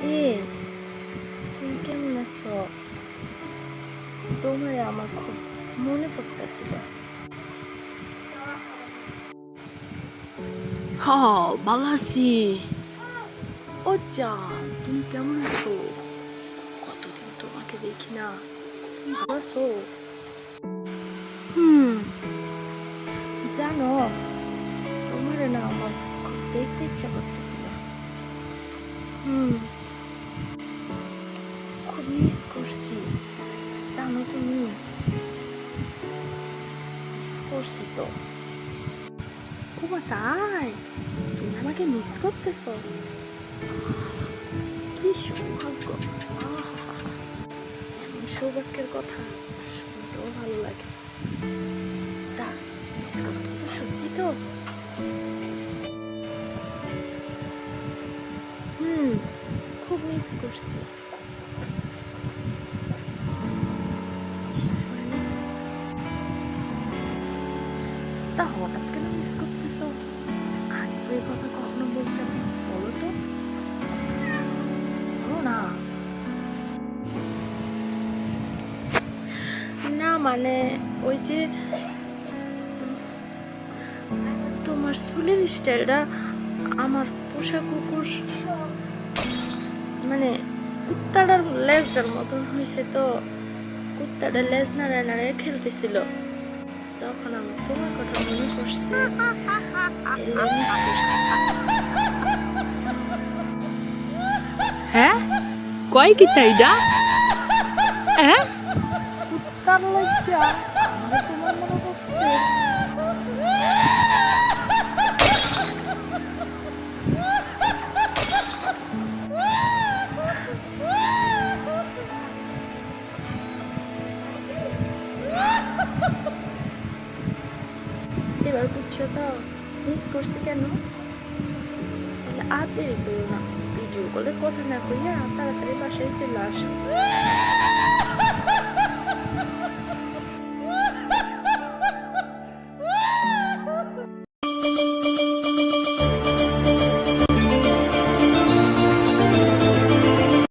এ তুমি কেমন আছো তোমারে আমার খুব মনে পড়তেছিল হ ভালো আছি ও জান তুমি কেমন আছো কতদিন তোমাকে দেখি না তুমি ভালো আছো হুম জানো তোমারে না আমার খুব দেখতে ইচ্ছা করতেছিল হুম খুব মিস করছি জানো তুমি মিস করছি তো ও তাই তুমি আমাকে মিস করতেছো কি সৌভাগ্য এমন সৌভাগ্যের কথা শুনতেও ভালো লাগে তা মিস করতেছো সত্যি তো হুম খুব মিস করছি তা হঠাৎ কেন মিস করতেছো? আগে তো এই কথা কখনো বলতে বলো তো। না। না মানে ওই যে তোমার চুলের স্টাইলটা আমার পোষা কুকুর মানে কুত্তাটার লেজটার মতন হয়েছে তো। কুত্তাটা লেজ নাড়ায় নাড়ায় খেলতেছিল। তখন আমার তোমার কথা মনে পড়ছে। হ্যাঁ? কয় কি তাইডা হ্যাঁ? কুত্তার লজ্জা তোমার করছ তো? মিস করছি কেন? আর দেরি করো না। ভিডিও কলে কথা না কইয়া তাড়াতাড়ি বাসায় চলে আসো।